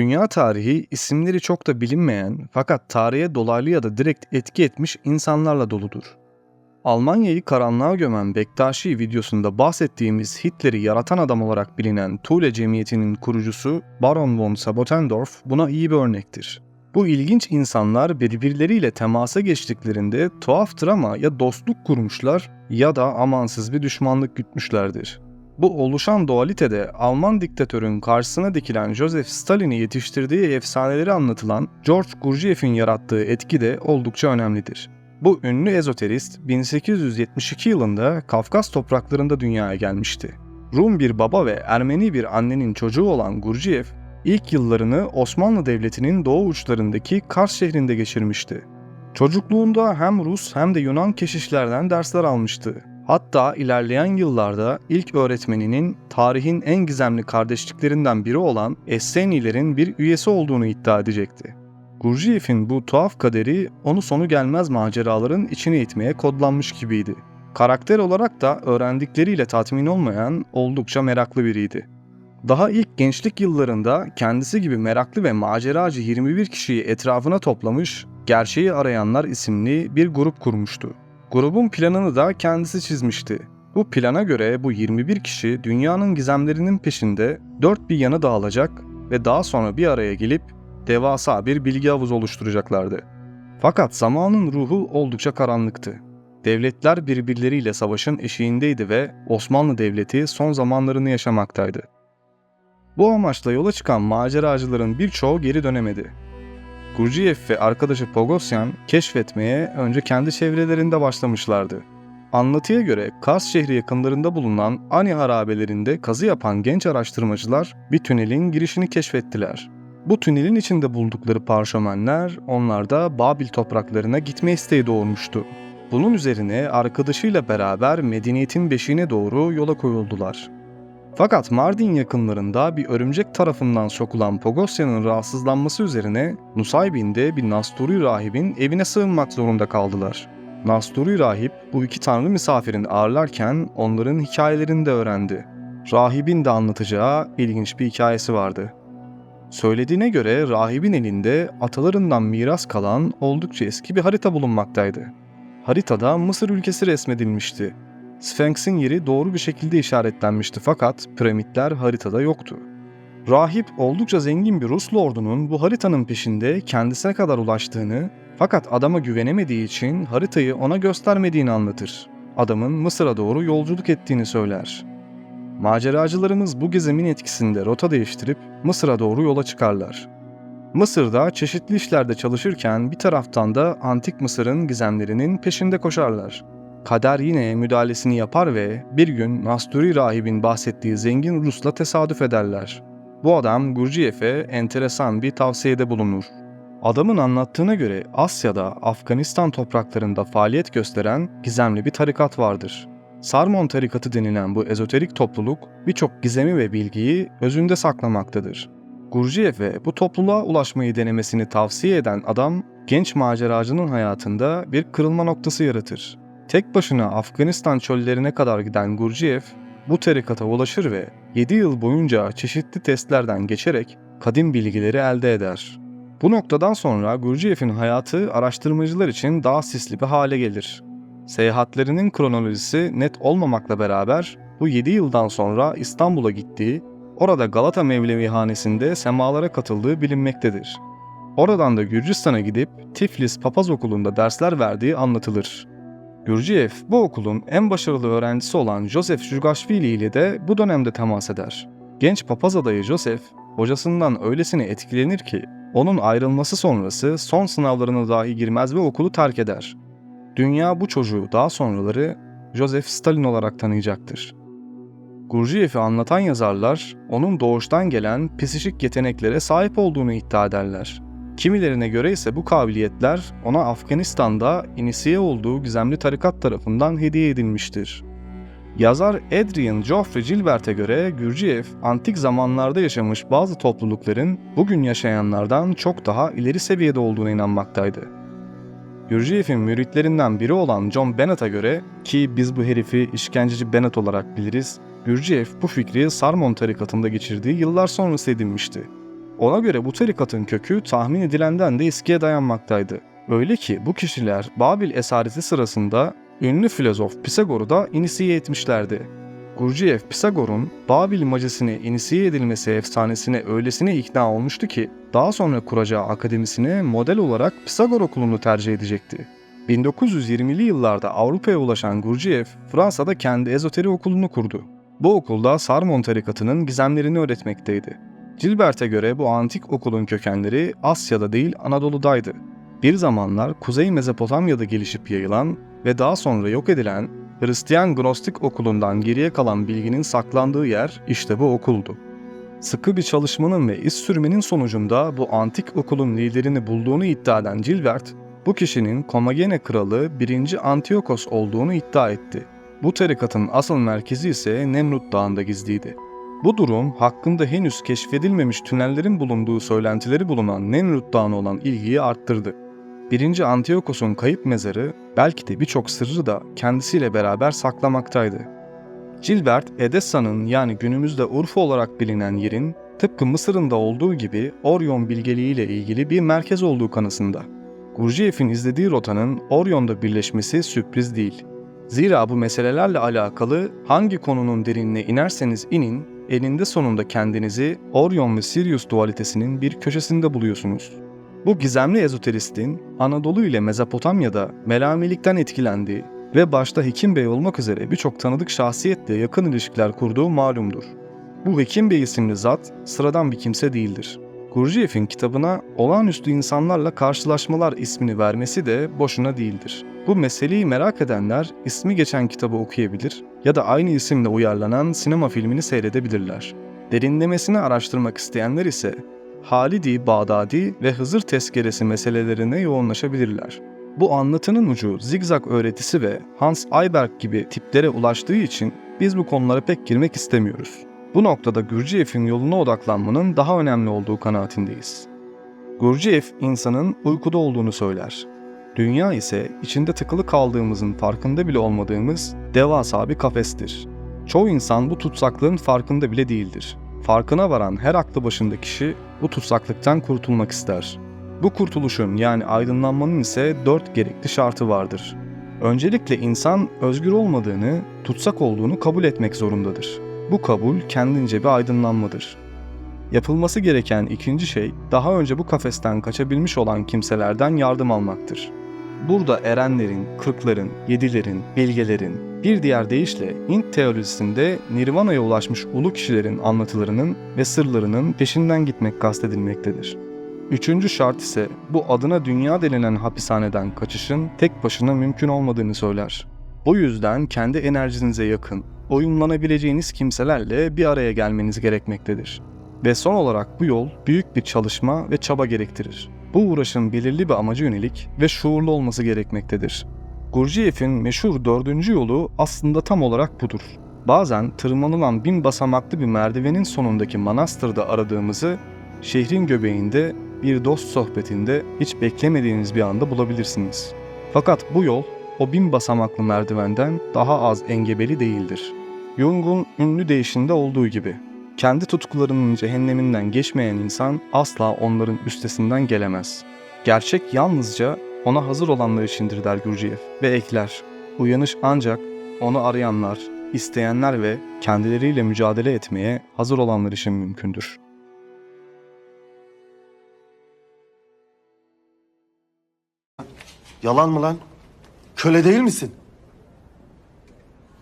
Dünya tarihi isimleri çok da bilinmeyen fakat tarihe dolaylı ya da direkt etki etmiş insanlarla doludur. Almanya'yı karanlığa gömen Bektaşi videosunda bahsettiğimiz Hitler'i yaratan adam olarak bilinen Thule Cemiyeti'nin kurucusu Baron von Sabotendorf buna iyi bir örnektir. Bu ilginç insanlar birbirleriyle temasa geçtiklerinde tuhaftır ama ya dostluk kurmuşlar ya da amansız bir düşmanlık gütmüşlerdir. Bu oluşan dualitede Alman diktatörün karşısına dikilen Joseph Stalin'i yetiştirdiği efsaneleri anlatılan George Gurdjieff'in yarattığı etki de oldukça önemlidir. Bu ünlü ezoterist 1872 yılında Kafkas topraklarında dünyaya gelmişti. Rum bir baba ve Ermeni bir annenin çocuğu olan Gurdjieff, ilk yıllarını Osmanlı Devleti'nin doğu uçlarındaki Kars şehrinde geçirmişti. Çocukluğunda hem Rus hem de Yunan keşişlerden dersler almıştı. Hatta ilerleyen yıllarda ilk öğretmeninin tarihin en gizemli kardeşliklerinden biri olan Essenilerin bir üyesi olduğunu iddia edecekti. Gurdjieff'in bu tuhaf kaderi onu sonu gelmez maceraların içine itmeye kodlanmış gibiydi. Karakter olarak da öğrendikleriyle tatmin olmayan oldukça meraklı biriydi. Daha ilk gençlik yıllarında kendisi gibi meraklı ve maceracı 21 kişiyi etrafına toplamış, Gerçeği Arayanlar isimli bir grup kurmuştu. Grubun planını da kendisi çizmişti. Bu plana göre bu 21 kişi dünyanın gizemlerinin peşinde dört bir yana dağılacak ve daha sonra bir araya gelip devasa bir bilgi havuzu oluşturacaklardı. Fakat zamanın ruhu oldukça karanlıktı. Devletler birbirleriyle savaşın eşiğindeydi ve Osmanlı Devleti son zamanlarını yaşamaktaydı. Bu amaçla yola çıkan maceracıların birçoğu geri dönemedi. Gurdjieff ve arkadaşı Pogosyan keşfetmeye önce kendi çevrelerinde başlamışlardı. Anlatıya göre Kars şehri yakınlarında bulunan Ani harabelerinde kazı yapan genç araştırmacılar bir tünelin girişini keşfettiler. Bu tünelin içinde buldukları parşömenler onlarda Babil topraklarına gitme isteği doğurmuştu. Bunun üzerine arkadaşıyla beraber medeniyetin beşiğine doğru yola koyuldular. Fakat Mardin yakınlarında bir örümcek tarafından sokulan Pogosya'nın rahatsızlanması üzerine Nusaybin'de bir Nasturi rahibin evine sığınmak zorunda kaldılar. Nasturi rahip bu iki tanrı misafirin ağırlarken onların hikayelerini de öğrendi. Rahibin de anlatacağı ilginç bir hikayesi vardı. Söylediğine göre rahibin elinde atalarından miras kalan oldukça eski bir harita bulunmaktaydı. Haritada Mısır ülkesi resmedilmişti Sphinx'in yeri doğru bir şekilde işaretlenmişti fakat piramitler haritada yoktu. Rahip oldukça zengin bir Rus lordunun bu haritanın peşinde kendisine kadar ulaştığını fakat adama güvenemediği için haritayı ona göstermediğini anlatır. Adamın Mısır'a doğru yolculuk ettiğini söyler. Maceracılarımız bu gezemin etkisinde rota değiştirip Mısır'a doğru yola çıkarlar. Mısır'da çeşitli işlerde çalışırken bir taraftan da antik Mısır'ın gizemlerinin peşinde koşarlar. Kader yine müdahalesini yapar ve bir gün Nasturi rahibin bahsettiği zengin Rus'la tesadüf ederler. Bu adam Gurdjieff'e enteresan bir tavsiyede bulunur. Adamın anlattığına göre Asya'da Afganistan topraklarında faaliyet gösteren gizemli bir tarikat vardır. Sarmon tarikatı denilen bu ezoterik topluluk birçok gizemi ve bilgiyi özünde saklamaktadır. Gurdjieff'e bu topluluğa ulaşmayı denemesini tavsiye eden adam genç maceracının hayatında bir kırılma noktası yaratır. Tek başına Afganistan çöllerine kadar giden Gurdjieff bu tarikata ulaşır ve 7 yıl boyunca çeşitli testlerden geçerek kadim bilgileri elde eder. Bu noktadan sonra Gurdjieff'in hayatı araştırmacılar için daha sisli bir hale gelir. Seyahatlerinin kronolojisi net olmamakla beraber bu 7 yıldan sonra İstanbul'a gittiği, orada Galata Mevlevi Hanesi'nde semalara katıldığı bilinmektedir. Oradan da Gürcistan'a gidip Tiflis Papaz Okulu'nda dersler verdiği anlatılır. Gurdjieff bu okulun en başarılı öğrencisi olan Joseph Jugashvili ile de bu dönemde temas eder. Genç papaz adayı Joseph, hocasından öylesine etkilenir ki onun ayrılması sonrası son sınavlarına dahi girmez ve okulu terk eder. Dünya bu çocuğu daha sonraları Joseph Stalin olarak tanıyacaktır. Gurdjieff'i anlatan yazarlar onun doğuştan psikik psişik yeteneklere sahip olduğunu iddia ederler. Kimilerine göre ise bu kabiliyetler ona Afganistan'da inisiye olduğu gizemli tarikat tarafından hediye edilmiştir. Yazar Adrian Geoffrey Gilbert'e göre Gurdjieff, antik zamanlarda yaşamış bazı toplulukların bugün yaşayanlardan çok daha ileri seviyede olduğuna inanmaktaydı. Gurdjieff'in müritlerinden biri olan John Bennett'a göre ki biz bu herifi işkenceci Bennett olarak biliriz, Gurdjieff bu fikri Sarmon tarikatında geçirdiği yıllar sonrası edinmişti. Ona göre bu tarikatın kökü tahmin edilenden de eskiye dayanmaktaydı. Öyle ki bu kişiler Babil esareti sırasında ünlü filozof Pisagor'u da inisiye etmişlerdi. Gurdjieff Pisagor'un Babil majisine inisiye edilmesi efsanesine öylesine ikna olmuştu ki daha sonra kuracağı akademisine model olarak Pisagor okulunu tercih edecekti. 1920'li yıllarda Avrupa'ya ulaşan Gurdjieff, Fransa'da kendi ezoteri okulunu kurdu. Bu okulda Sarmon tarikatının gizemlerini öğretmekteydi. Gilbert'e göre bu antik okulun kökenleri Asya'da değil Anadolu'daydı. Bir zamanlar Kuzey Mezopotamya'da gelişip yayılan ve daha sonra yok edilen Hristiyan Gnostik okulundan geriye kalan bilginin saklandığı yer işte bu okuldu. Sıkı bir çalışmanın ve iz sürmenin sonucunda bu antik okulun liderini bulduğunu iddia eden Gilbert, bu kişinin Komagene kralı 1. Antiochos olduğunu iddia etti. Bu tarikatın asıl merkezi ise Nemrut Dağı'nda gizliydi. Bu durum hakkında henüz keşfedilmemiş tünellerin bulunduğu söylentileri bulunan Nemrut Dağı'na olan ilgiyi arttırdı. 1. Antiochos'un kayıp mezarı belki de birçok sırrı da kendisiyle beraber saklamaktaydı. Gilbert, Edessa'nın yani günümüzde Urfa olarak bilinen yerin tıpkı Mısır'ın da olduğu gibi Orion bilgeliğiyle ilgili bir merkez olduğu kanısında. Gurdjieff'in izlediği rotanın Orion'da birleşmesi sürpriz değil. Zira bu meselelerle alakalı hangi konunun derinine inerseniz inin, eninde sonunda kendinizi Orion ve Sirius dualitesinin bir köşesinde buluyorsunuz. Bu gizemli ezoteristin Anadolu ile Mezopotamya'da melamilikten etkilendiği ve başta Hekim Bey olmak üzere birçok tanıdık şahsiyetle yakın ilişkiler kurduğu malumdur. Bu Hekim Bey isimli zat sıradan bir kimse değildir. Gurdjieff'in kitabına olağanüstü insanlarla karşılaşmalar ismini vermesi de boşuna değildir. Bu meseleyi merak edenler ismi geçen kitabı okuyabilir ya da aynı isimle uyarlanan sinema filmini seyredebilirler. Derinlemesine araştırmak isteyenler ise Halidi, Bağdadi ve Hızır tezkeresi meselelerine yoğunlaşabilirler. Bu anlatının ucu zigzag öğretisi ve Hans Eyberg gibi tiplere ulaştığı için biz bu konulara pek girmek istemiyoruz. Bu noktada Gurdjieff'in yoluna odaklanmanın daha önemli olduğu kanaatindeyiz. Gurdjieff insanın uykuda olduğunu söyler. Dünya ise içinde tıkılı kaldığımızın farkında bile olmadığımız devasa bir kafestir. Çoğu insan bu tutsaklığın farkında bile değildir. Farkına varan her aklı başında kişi bu tutsaklıktan kurtulmak ister. Bu kurtuluşun yani aydınlanmanın ise dört gerekli şartı vardır. Öncelikle insan özgür olmadığını, tutsak olduğunu kabul etmek zorundadır. Bu kabul kendince bir aydınlanmadır. Yapılması gereken ikinci şey, daha önce bu kafesten kaçabilmiş olan kimselerden yardım almaktır. Burada erenlerin, kırkların, yedilerin, bilgelerin, bir diğer deyişle Hint teorisinde Nirvana'ya ulaşmış ulu kişilerin anlatılarının ve sırlarının peşinden gitmek kastedilmektedir. Üçüncü şart ise bu adına dünya denilen hapishaneden kaçışın tek başına mümkün olmadığını söyler. Bu yüzden kendi enerjinize yakın, uyumlanabileceğiniz kimselerle bir araya gelmeniz gerekmektedir. Ve son olarak bu yol büyük bir çalışma ve çaba gerektirir. Bu uğraşın belirli bir amaca yönelik ve şuurlu olması gerekmektedir. Gurdjieff'in meşhur dördüncü yolu aslında tam olarak budur. Bazen tırmanılan bin basamaklı bir merdivenin sonundaki manastırda aradığımızı şehrin göbeğinde bir dost sohbetinde hiç beklemediğiniz bir anda bulabilirsiniz. Fakat bu yol o bin basamaklı merdivenden daha az engebeli değildir. Jung'un ünlü değişinde olduğu gibi kendi tutkularının cehenneminden geçmeyen insan asla onların üstesinden gelemez. Gerçek yalnızca ona hazır olanlar içindir der Gurdjieff ve ekler. Uyanış ancak onu arayanlar, isteyenler ve kendileriyle mücadele etmeye hazır olanlar için mümkündür. Yalan mı lan? Köle değil misin?